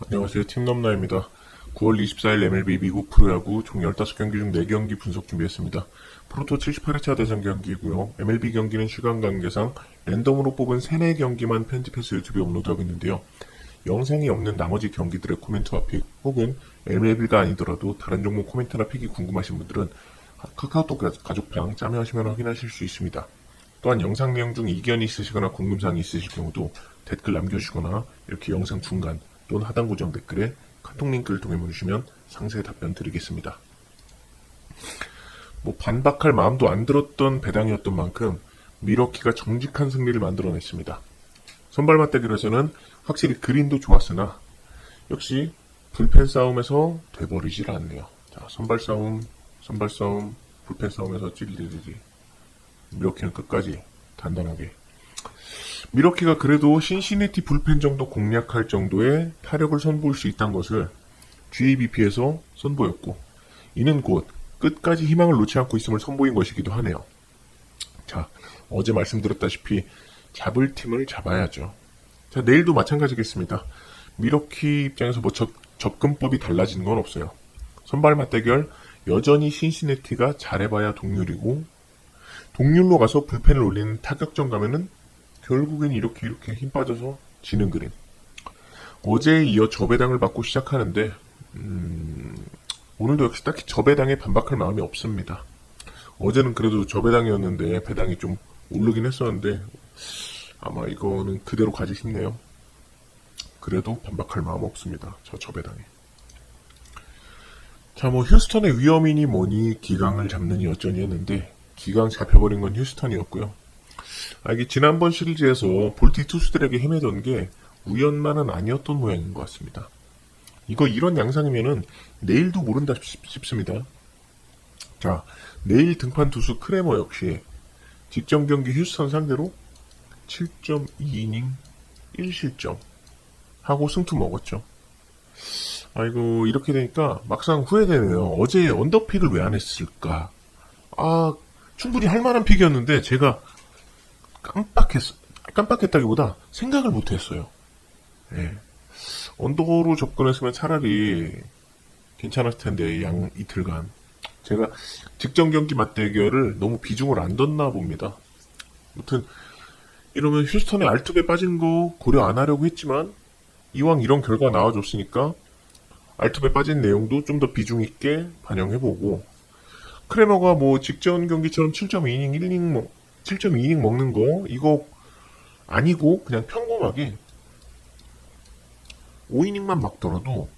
안녕하세요. 팀넘나입니다. 9월 24일 MLB 미국 프로야구 총 15경기 중 4경기 분석 준비했습니다. 프로토 78회차 대상 경기이고요. MLB 경기는 시간 관계상 랜덤으로 뽑은 3, 4경기만 편집해서 유튜브에 업로드하고 있는데요. 영상이 없는 나머지 경기들의 코멘트와 픽 혹은 MLB가 아니더라도 다른 종목 코멘트나 픽이 궁금하신 분들은 카카오톡 가족방 참여하시면 확인하실 수 있습니다. 또한 영상 내용 중 이견이 있으시거나 궁금사항이 있으실 경우도 댓글 남겨주시거나 이렇게 영상 중간 또는 하단 고정 댓글에 카톡 링크를 통해 보내주시면 상세히 답변 드리겠습니다. 뭐 반박할 마음도 안 들었던 배당이었던 만큼 미러키가 정직한 승리를 만들어냈습니다. 선발 맞대결에서는 확실히 그린도 좋았으나 역시 불펜 싸움에서 돼버리질 않네요. 자, 선발 싸움, 선발 싸움, 불펜 싸움에서 찔리듯이 미러키는 끝까지 단단하게 미러키가 그래도 신시내티 불펜 정도 공략할 정도의 타력을 선보일 수 있다는 것을 GABP에서 선보였고 이는 곧 끝까지 희망을 놓지 않고 있음을 선보인 것이기도 하네요. 자, 어제 말씀드렸다시피 잡을 팀을 잡아야죠. 자, 내일도 마찬가지겠습니다. 미러키 입장에서 뭐 접, 접근법이 달라지는 건 없어요. 선발 맞대결 여전히 신시내티가 잘해봐야 동률이고 동률로 가서 불펜을 올리는 타격전 가면은 결국엔 이렇게 이렇게 힘 빠져서 지는 그림. 어제에 이어 저배당을 받고 시작하는데 음, 오늘도 역시 딱히 저배당에 반박할 마음이 없습니다. 어제는 그래도 저배당이었는데 배당이 좀 오르긴 했었는데 아마 이거는 그대로 가지 싶네요. 그래도 반박할 마음 없습니다. 저 저배당에. 자, 뭐 휴스턴의 위험이니 뭐니 기강을 잡느니 어쩌니 했는데 기강 잡혀버린 건 휴스턴이었고요. 아, 이게 지난번 시리즈에서 볼티 투수들에게 헤매던 게 우연만은 아니었던 모양인 것 같습니다. 이거 이런 양상이면은 내일도 모른다 싶- 싶습니다. 자, 내일 등판 투수 크레머 역시 직전 경기 휴스턴 상대로 7.2이닝 1실점 하고 승투 먹었죠. 아이고 이렇게 되니까 막상 후회되네요. 어제 언더픽을 왜 안 했을까? 아 충분히 할 만한 픽이었는데 제가 깜빡했 깜빡했다기보다 생각을 못했어요. 예. 언더로 접근했으면 차라리 괜찮았을 텐데 양 이틀간 제가 직전 경기 맞대결을 너무 비중을 안 뒀나 봅니다. 아무튼 이러면 휴스턴에 알투베 빠진 거 고려 안 하려고 했지만 이왕 이런 결과 나와줬으니까 알투베 빠진 내용도 좀 더 비중 있게 반영해보고 크레머가 뭐 직전 경기처럼 7.2이닝 1이닝 먹 7.2이닝 먹는 거 이거 아니고 그냥 평범하게 5이닝만 막더라도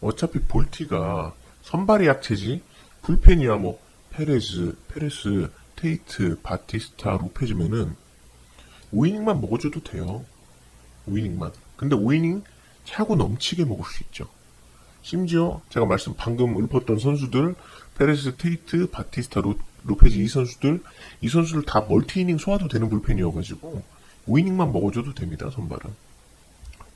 어차피 볼티가 선발이 약체지 불펜이야 뭐 페레즈, 페레스, 테이트, 바티스타, 로페즈면은 5이닝만 먹어줘도 돼요. 5이닝만. 근데 5이닝 차고 넘치게 먹을 수 있죠. 심지어 제가 말씀 방금 읊었던 선수들 페레스, 테이트, 바티스타, 로, 로페즈 이 선수들 이 선수들 다 멀티 이닝 소화도 되는 불펜이어가지고 5이닝만 먹어줘도 됩니다 선발은.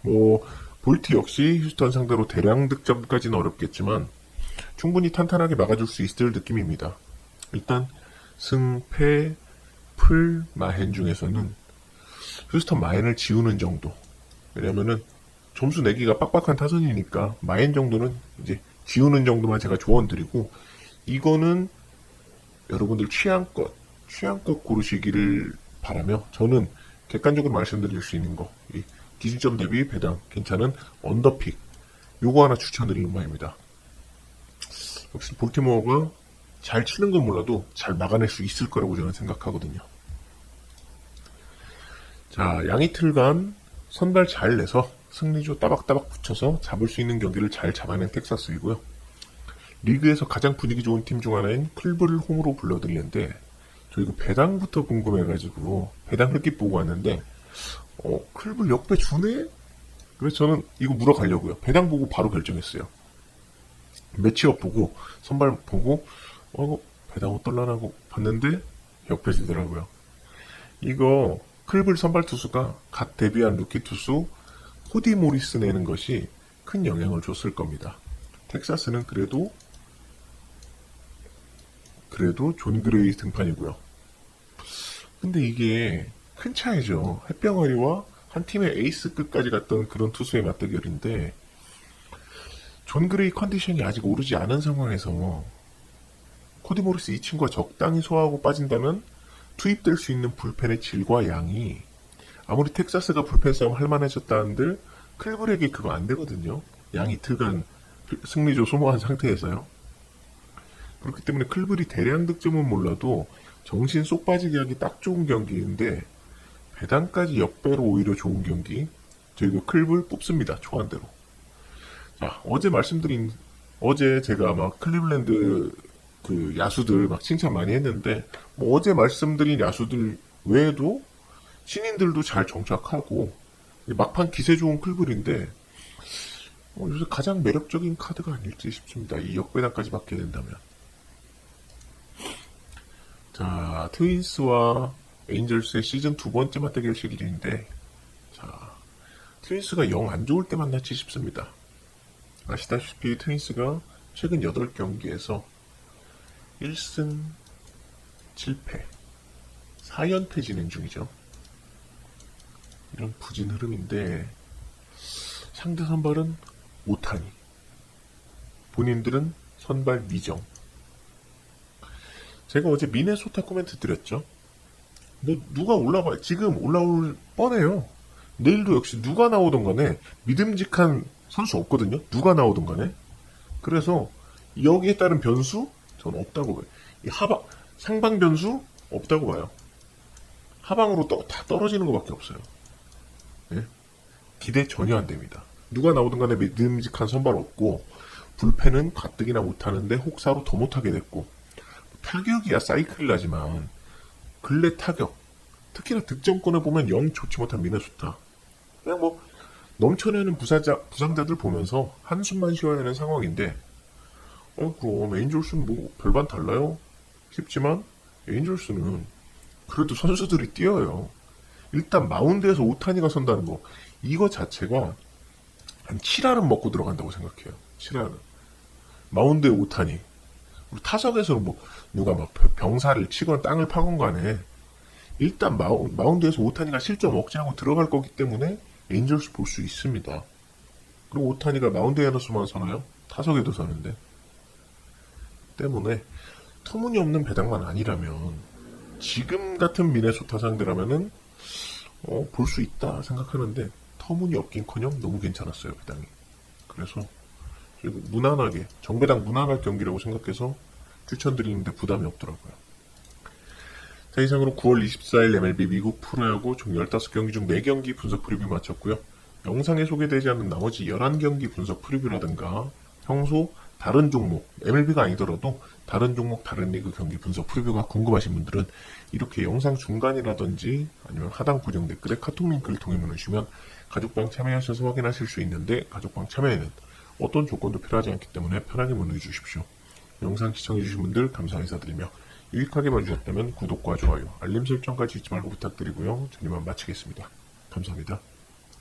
뭐 볼티 역시 휴스턴 상대로 대량 득점까지는 어렵겠지만 충분히 탄탄하게 막아줄 수 있을 느낌입니다. 일단 승패, 풀, 마헨 중에서는 휴스턴 마헨을 지우는 정도. 왜냐면은 점수 내기가 빡빡한 타선이니까 마인 정도는 이제 지우는 정도만 제가 조언 드리고 이거는 여러분들 취향껏 취향껏 고르시기를 바라며 저는 객관적으로 말씀드릴 수 있는 거이 기준점 대비 배당 괜찮은 언더픽 요거 하나 추천드리는 바입니다. 역시 볼티모어가 잘 치는 건 몰라도 잘 막아낼 수 있을 거라고 저는 생각하거든요. 자, 양이틀간 선발 잘 내서 승리조 따박따박 붙여서 잡을 수 있는 경기를 잘 잡아낸 텍사스이고요. 리그에서 가장 분위기 좋은 팀 중 하나인 클브를 홈으로 불러들이는데 저 이거 배당부터 궁금해가지고 배당 흑기 보고 왔는데 어 클브 역배 주네? 그래서 저는 이거 물어가려고요. 배당 보고 바로 결정했어요. 매치업 보고 선발 보고 어 배당 어떨라나고 봤는데 역배 주더라고요. 이거 클블 선발 투수가 갓 데뷔한 루키 투수 코디 모리스 내는 것이 큰 영향을 줬을 겁니다. 텍사스는 그래도 그래도 존 그레이 등판이고요. 근데 이게 큰 차이죠. 햇병아리와 한 팀의 에이스 끝까지 갔던 그런 투수의 맞대결인데 존 그레이 컨디션이 아직 오르지 않은 상황에서 코디 모리스 이 친구가 적당히 소화하고 빠진다면 투입될 수 있는 불펜의 질과 양이 아무리 텍사스가 불펜 싸움 할 만해졌다는들 클브렉이 그거 안 되거든요. 양 이틀간 승리조 소모한 상태에서요. 그렇기 때문에 클블이 대량 득점은 몰라도 정신 쏙 빠지게 하기 딱 좋은 경기인데 배당까지 역배로 오히려 좋은 경기 저희가 클블 뽑습니다. 초안대로. 자, 어제 말씀드린 어제 제가 막 클리블랜드 그 야수들 막 칭찬 많이 했는데 뭐 어제 말씀드린 야수들 외에도 신인들도 잘 정착하고 막판 기세 좋은 클블인데 어, 요새 가장 매력적인 카드가 아닐지 싶습니다. 이 역배당까지 받게 된다면. 자, 트윈스와 에인절스의 시즌 두 번째 맞대결 시리즈인데, 자, 트윈스가 영 안 좋을 때 만났지 싶습니다. 아시다시피 트윈스가 최근 8경기에서 1승 7패, 4연패 진행 중이죠. 이런 부진 흐름인데, 상대 선발은 오타니. 본인들은 선발 미정. 제가 어제 미네소타 코멘트 드렸죠. 뭐 누가 올라와 지금 올라올 뻔해요. 내일도 역시 누가 나오던 간에 믿음직한 선수 없거든요. 누가 나오던 간에. 그래서 여기에 따른 변수 저는 없다고 봐요. 이 하방 상방 변수 없다고 봐요. 하방으로 떠- 다 떨어지는 것밖에 없어요. 예? 기대 전혀 안 됩니다. 누가 나오든 간에 믿음직한 선발 없고 불펜은 가뜩이나 못하는데 혹사로 더 못하게 됐고 타격이야 사이클 나지만. 근래 타격. 특히나 득점권을 보면 영 좋지 못한 미네소타. 그냥 뭐 넘쳐내는 부사자, 부상자들 보면서 한숨만 쉬어야 되는 상황인데 어 그럼 에인절스는 뭐 별반 달라요? 싶지만 에인절스는 그래도 선수들이 뛰어요. 일단 마운드에서 오타니가 선다는 거. 이거 자체가 한 7알은 먹고 들어간다고 생각해요. 7알은. 마운드에 오타니. 타석에서는 뭐 누가 막 병사를 치거나 땅을 파건 간에 일단 마운, 마운 드에서 오타니가 실점 억제하고 들어갈 거기 때문에 에인절스 볼 수 있습니다. 그리고 오타니가 마운드에서만 서나요? 타석에도 서는데 때문에 터무니없는 배당만 아니라면 지금 같은 미네소타 상대라면은 어, 볼 수 있다 생각하는데 터무니없긴커녕 너무 괜찮았어요 배당이. 그래서 무난하게 정배당 무난할 경기라고 생각해서 추천드리는데 부담이 없더라고요. 자 이상으로 9월 24일 MLB 미국 프로야구 총 15경기 중 4경기 분석 프리뷰 마쳤고요. 영상에 소개되지 않는 나머지 11경기 분석 프리뷰라든가 평소 다른 종목, MLB가 아니더라도 다른 종목, 다른 리그 경기 분석 프리뷰가 궁금하신 분들은 이렇게 영상 중간이라든지 아니면 하단 고정 댓글에 카톡 링크를 통해 보내주시면 가족방 참여하셔서 확인하실 수 있는데 가족방 참여에는 어떤 조건도 필요하지 않기 때문에 편하게 문의 주십시오. 영상 시청해주신 분들 감사 인사드리며 유익하게 봐주셨다면 구독과 좋아요, 알림 설정까지 잊지 말고 부탁드리고요. 저는 이만 마치겠습니다. 감사합니다.